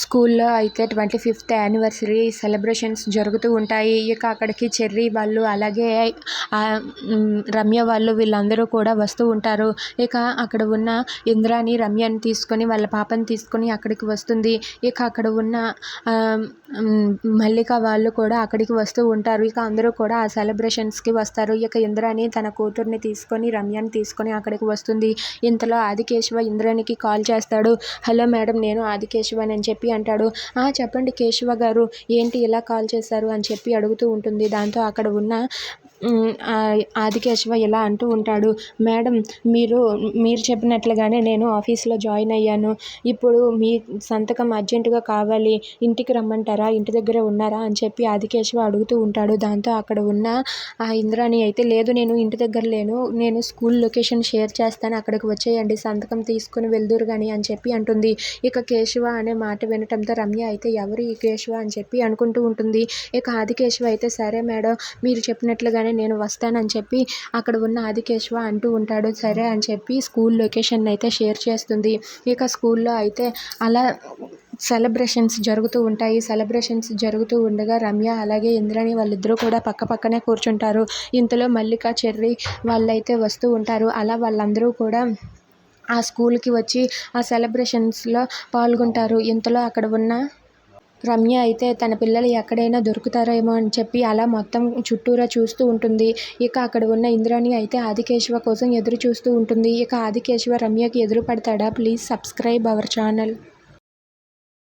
స్కూల్లో అయితే twenty fifth anniversary celebrations జరుగుతూ ఉంటాయి. ఇక అక్కడికి చెర్రీ వాళ్ళు అలాగే రమ్య వాళ్ళు వీళ్ళందరూ కూడా వస్తూ ఉంటారు. ఇక అక్కడ ఉన్న ఇంద్రాని రమ్యని తీసుకొని వాళ్ళ పాపని తీసుకొని అక్కడికి వస్తుంది. ఇక అక్కడ ఉన్న మల్లిక వాళ్ళు కూడా అక్కడికి వస్తూ ఉంటారు. ఇక అందరూ కూడా ఆ సెలబ్రేషన్స్కి వస్తారు. ఇక ఇంద్రాని తన కూతుర్ని తీసుకొని రమ్యని తీసుకొని అక్కడికి వస్తుంది. ఇంతలో ఆదికేశవ ఇంద్రానికి కాల్ చేస్తాడు. హలో మేడం నేను ఆదికేశవ అని చెప్పి చెప్పి అంటాడు. ఆ చెప్పండి కేశవ గారు ఏంటి ఇలా కాల్ చేశారు? అని చెప్పి అడుగుతూ ఉంటుంది. దాంతో అక్కడ ఉన్న ఆదికేశవ ఇలా అంటూ ఉంటాడు మేడం మీరు మీరు చెప్పినట్లుగానే నేను ఆఫీస్లో జాయిన్ అయ్యాను. ఇప్పుడు మీ సంతకం అర్జెంటుగా కావాలి. ఇంటికి రమ్మంటారా? ఇంటి దగ్గర ఉన్నారా? అని చెప్పి ఆదికేశవ అడుగుతూ ఉంటాడు. దాంతో అక్కడ ఉన్న ఆ ఇంద్రాణి అయితే లేదు నేను ఇంటి దగ్గర లేను. నేను స్కూల్ లొకేషన్ షేర్ చేస్తాను. అక్కడికి వచ్చేయండి. సంతకం తీసుకుని వెళ్దురు కానీ అని చెప్పి అంటుంది. ఇక కేశవ అనే మాట వినటంతో రమ్య అయితే ఎవరు ఈ కేశవ? అని చెప్పి అనుకుంటూ ఉంటుంది. ఇక ఆదికేశవ అయితే సరే మేడం మీరు చెప్పినట్లుగానే నేను వస్తానని చెప్పి అక్కడ ఉన్న ఆదికేశ్వ అంటూ ఉంటాడు సరే అని చెప్పి స్కూల్ లొకేషన్ అయితే షేర్ చేస్తుంది. ఇక స్కూల్లో అయితే అలా సెలబ్రేషన్స్ జరుగుతూ ఉంటాయి. సెలబ్రేషన్స్ జరుగుతూ ఉండగా రమ్య అలాగే ఇంద్రని వాళ్ళిద్దరూ కూడా పక్క పక్కనే కూర్చుంటారు. ఇంతలో మల్లిక చెర్రి వాళ్ళైతే వస్తూ ఉంటారు. అలా వాళ్ళందరూ కూడా ఆ స్కూల్కి వచ్చి ఆ సెలబ్రేషన్స్లో పాల్గొంటారు. ఇంతలో అక్కడ ఉన్న రమ్య అయితే తన పిల్లలు ఎక్కడైనా దొరుకుతారేమో అని చెప్పి అలా మొత్తం చుట్టూరా చూస్తూ ఉంటుంది. ఇక అక్కడ ఉన్న ఇంద్రాణి అయితే ఆదికేశవ కోసం ఎదురు చూస్తూ ఉంటుంది. ఇక ఆదికేశవ రమ్యకి ఎదురు పడతాడా? Please subscribe our channel.